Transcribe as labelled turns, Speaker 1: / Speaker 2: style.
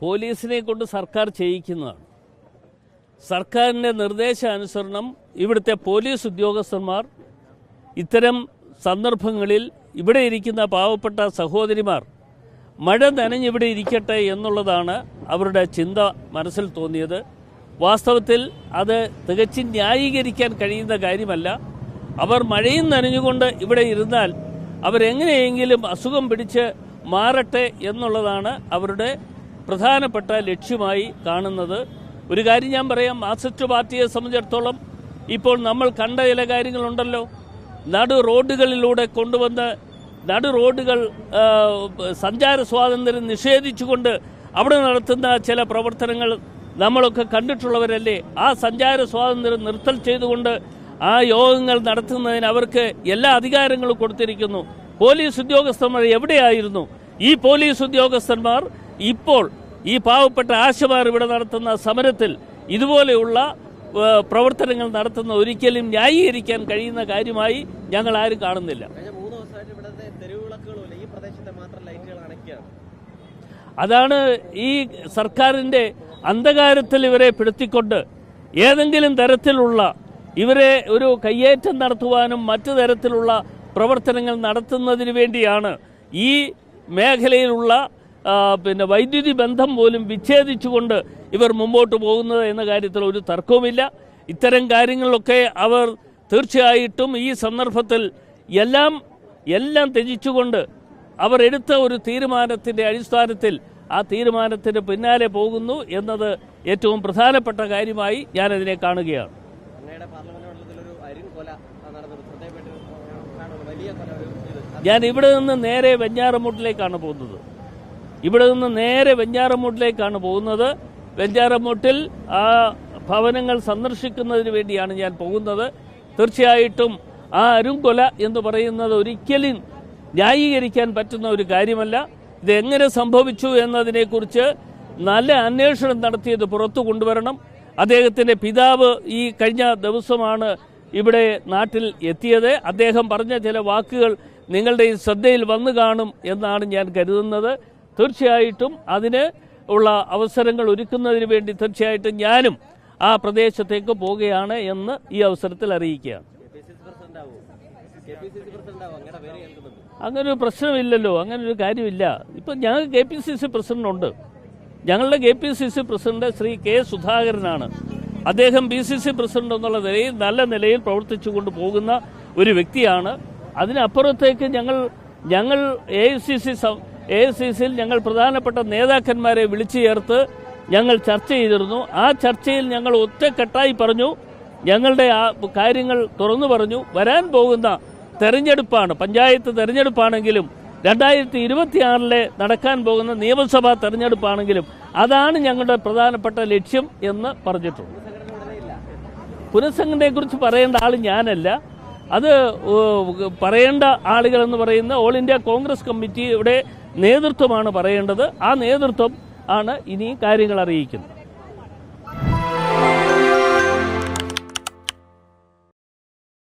Speaker 1: പോലീസിനെ കൊണ്ട് സർക്കാർ ചെയ്യിക്കുന്നതാണ്. സർക്കാരിന്റെ നിർദ്ദേശാനുസരണം ഇവിടുത്തെ പോലീസ് ഉദ്യോഗസ്ഥന്മാർ ഇത്തരം സന്ദർഭങ്ങളിൽ ഇവിടെ ഇരിക്കുന്ന പാവപ്പെട്ട സഹോദരിമാർ മഴ നനഞ്ഞിവിടെ ഇരിക്കട്ടെ എന്നുള്ളതാണ് അവരുടെ ചിന്ത മനസ്സിൽ തോന്നിയത്. വാസ്തവത്തിൽ അത് തികച്ചും ന്യായീകരിക്കാൻ കഴിയുന്ന കാര്യമല്ല. അവർ മഴയും നനഞ്ഞുകൊണ്ട് ഇവിടെ ഇരുന്നാൽ അവരെങ്ങനെയെങ്കിലും അസുഖം പിടിച്ച് മാറട്ടെ എന്നുള്ളതാണ് അവരുടെ പ്രധാനപ്പെട്ട ലക്ഷ്യമായി കാണുന്നത്. ഒരു കാര്യം ഞാൻ പറയാം മാർക്സിസ്റ്റ് പാർട്ടിയെ സംബന്ധിച്ചിടത്തോളം ഇപ്പോൾ നമ്മൾ കണ്ട ചില കാര്യങ്ങളുണ്ടല്ലോ. നടു റോഡുകളിലൂടെ കൊണ്ടുവന്ന് നടു റോഡുകൾ സഞ്ചാര സ്വാതന്ത്ര്യം നിഷേധിച്ചുകൊണ്ട് അവിടെ നടത്തുന്ന ചില പ്രവർത്തനങ്ങൾ നമ്മളൊക്കെ കണ്ടിട്ടുള്ളവരല്ലേ? ആ സഞ്ചാര സ്വാതന്ത്ര്യം നിർത്തൽ ചെയ്തുകൊണ്ട് ആ യോഗങ്ങൾ നടത്തുന്നതിന് അവർക്ക് എല്ലാ അധികാരങ്ങളും കൊടുത്തിരിക്കുന്നു. പോലീസ് ഉദ്യോഗസ്ഥന്മാർ എവിടെയായിരുന്നു? ഈ പോലീസ് ഉദ്യോഗസ്ഥന്മാർ ഇപ്പോൾ ഈ പാവപ്പെട്ട ആശമാർ ഇവിടെ നടത്തുന്ന സമരത്തിൽ ഇതുപോലെയുള്ള പ്രവർത്തനങ്ങൾ നടത്തുന്ന ഒരിക്കലും ന്യായീകരിക്കാൻ കഴിയുന്ന കാര്യമായി ഞങ്ങൾ ആരും കാണുന്നില്ല. അതാണ് ഈ സർക്കാരിന്റെ അന്ധകാരത്തിൽ ഇവരെ പിടുത്തിക്കൊണ്ട് ഏതെങ്കിലും തരത്തിലുള്ള ഇവരെ ഒരു കയ്യേറ്റം നടത്തുവാനും മറ്റു തരത്തിലുള്ള പ്രവർത്തനങ്ങൾ നടത്തുന്നതിന് വേണ്ടിയാണ് ഈ മേഖലയിലുള്ള പിന്നെ വൈദ്യുതി ബന്ധം പോലും വിച്ഛേദിച്ചുകൊണ്ട് ഇവർ മുമ്പോട്ട് പോകുന്നത് എന്ന കാര്യത്തിൽ ഒരു തർക്കവുമില്ല. ഇത്തരം കാര്യങ്ങളിലൊക്കെ അവർ തീർച്ചയായിട്ടും ഈ സന്ദർഭത്തിൽ എല്ലാം എല്ലാം ത്യജിച്ചുകൊണ്ട് അവർ എടുത്ത ഒരു തീരുമാനത്തിന്റെ അടിസ്ഥാനത്തിൽ ആ തീരുമാനത്തിന് പിന്നാലെ പോകുന്നു എന്നത് ഏറ്റവും പ്രധാനപ്പെട്ട കാര്യമായി ഞാനതിനെ കാണുകയാണ്. ഞാൻ ഇവിടെ നിന്ന് നേരെ വെഞ്ഞാറമൂട്ടിലേക്കാണ് പോകുന്നത്. ഇവിടെ നിന്ന് നേരെ വെഞ്ഞാറമൂട്ടിലേക്കാണ് പോകുന്നത്. വെഞ്ഞാറമൂട്ടിൽ ആ ഭവനങ്ങൾ സന്ദർശിക്കുന്നതിന് വേണ്ടിയാണ് ഞാൻ പോകുന്നത്. തീർച്ചയായിട്ടും ആ അരുംകൊല എന്ന് പറയുന്നത് ഒരിക്കലും ന്യായീകരിക്കാൻ പറ്റുന്ന ഒരു കാര്യമല്ല. ഇതെങ്ങനെ സംഭവിച്ചു എന്നതിനെക്കുറിച്ച് നല്ല അന്വേഷണം നടത്തിയത് പുറത്തു കൊണ്ടുവരണം. അദ്ദേഹത്തിന്റെ പിതാവ് ഈ കഴിഞ്ഞ ദിവസമാണ് ഇവിടെ നാട്ടിൽ എത്തിയത്. അദ്ദേഹം പറഞ്ഞ ചില വാക്കുകൾ നിങ്ങളുടെ ഈ ശ്രദ്ധയിൽ വന്നു കാണും എന്നാണ് ഞാൻ കരുതുന്നത്. തീർച്ചയായിട്ടും അതിന് ഉള്ള അവസരങ്ങൾ ഒരുക്കുന്നതിന് വേണ്ടി തീർച്ചയായിട്ടും ഞാനും ആ പ്രദേശത്തേക്ക് പോവുകയാണ് എന്ന് ഈ അവസരത്തിൽ അറിയിക്കുക അങ്ങനൊരു പ്രശ്നമില്ലല്ലോ അങ്ങനെ ഒരു കാര്യമില്ല. ഇപ്പം ഞങ്ങൾക്ക് K P C C president ഉണ്ട് ഞങ്ങളുടെ K P C C president Shri K സുധാകരനാണ്. അദ്ദേഹം ബി സി സി പ്രസിഡന്റ് എന്നുള്ള നിലയിൽ നല്ല നിലയിൽ പ്രവർത്തിച്ചു കൊണ്ട് പോകുന്ന ഒരു വ്യക്തിയാണ്. അതിനപ്പുറത്തേക്ക് ഞങ്ങൾ ഞങ്ങൾ A I C C A C സിയിൽ ഞങ്ങൾ പ്രധാനപ്പെട്ട നേതാക്കന്മാരെ വിളിച്ചു ചേർത്ത് ഞങ്ങൾ ചർച്ച ചെയ്തിരുന്നു. ആ ചർച്ചയിൽ ഞങ്ങൾ ഒറ്റക്കെട്ടായി പറഞ്ഞു. ഞങ്ങളുടെ ആ കാര്യങ്ങൾ തുറന്നു പറഞ്ഞു. വരാൻ പോകുന്ന തെരഞ്ഞെടുപ്പാണ് പഞ്ചായത്ത് തെരഞ്ഞെടുപ്പാണെങ്കിലും രണ്ടായിരത്തി ഇരുപത്തിയാറിലെ നടക്കാൻ പോകുന്ന നിയമസഭാ തെരഞ്ഞെടുപ്പാണെങ്കിലും അതാണ് ഞങ്ങളുടെ പ്രധാനപ്പെട്ട ലക്ഷ്യം എന്ന് പറഞ്ഞിട്ടുണ്ട്. പുനഃസംഘടനയെക്കുറിച്ച് പറയേണ്ട ആൾ ഞാനല്ല. അത് പറയേണ്ട ആളുകൾ എന്ന് പറയുന്ന ഓൾ ഇന്ത്യ കോൺഗ്രസ് കമ്മിറ്റിയുടെ നേതൃത്വമാണ് പറയേണ്ടത്. ആ നേതൃത്വം ആണ് ഇനി കാര്യങ്ങൾ അറിയിക്കുന്നത്.